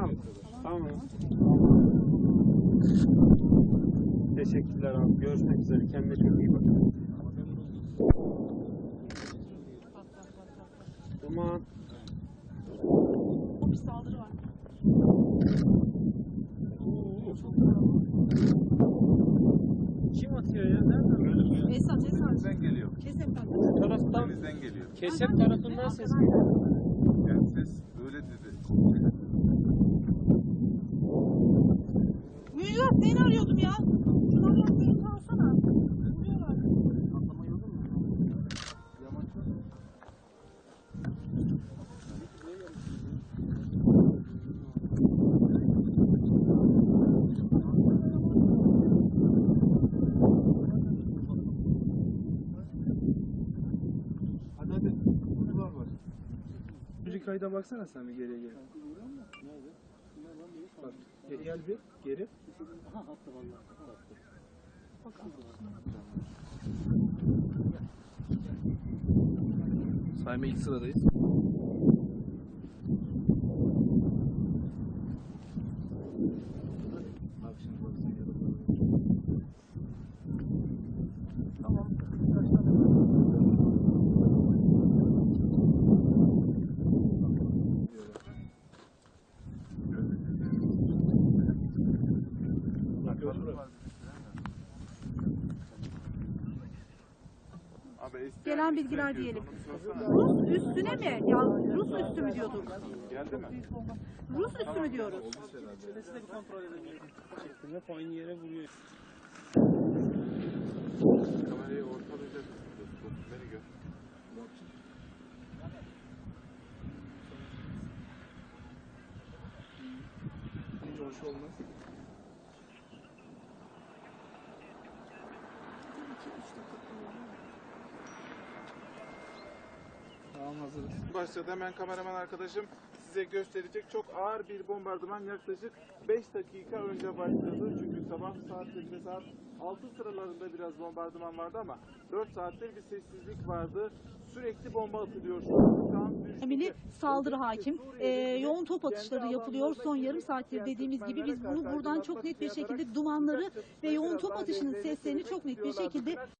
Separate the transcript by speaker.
Speaker 1: Tamam. Tamam. Teşekkürler abi. Görüşmek üzere. Kendine çok iyi bak. Duman.
Speaker 2: Bir saldırı var.
Speaker 1: Kim atıyor ya? Nereden?
Speaker 2: Esat, Esat.
Speaker 3: Denizden geliyor.
Speaker 1: Bu taraftan
Speaker 3: Denizden geliyor.
Speaker 1: Kesep tarafından
Speaker 2: Müjdat seni arıyordum ya. Şuna bak beni kalsana. Vuruyorlar.
Speaker 3: Hadi hadi. Kutular var.
Speaker 4: Bir kayda baksana sen bir geriye gel. Bak gel, gel bir geri. Sayma ilk sıradayız. Bak şimdi bak sen yarın. Tamam. Kaç tane? Bak gördün mü?
Speaker 3: Abi eski
Speaker 2: Gelen bilgiler diyelim. Rus üstüne mi? Ya Rus üstü mü diyorduk?
Speaker 3: Geldi mi?
Speaker 2: Rus üstü mü diyoruz?
Speaker 1: Sesi de bir kontrol edelim. Şeklinde hep aynı yere vuruyor.
Speaker 3: Kamerayı ortalayacak mısın? Beni gör.
Speaker 4: Hiç hoş olmaz. Tamam hazırız.
Speaker 3: Başladı hemen kameraman arkadaşım size gösterecek. Çok ağır bir bombardıman yaklaşık 5 dakika önce başladı. Çünkü sabah saatlerinde saat 6 sıralarında biraz bombardıman vardı ama 4 saattir bir sessizlik vardı. Sürekli bomba atılıyor şu.
Speaker 2: Emili saldırı hakim. Ee, yoğun top atışları yapılıyor. Son yarım saattir dediğimiz gibi biz bunu buradan çok net bir şekilde dumanları ve yoğun top atışının seslerini çok net bir şekilde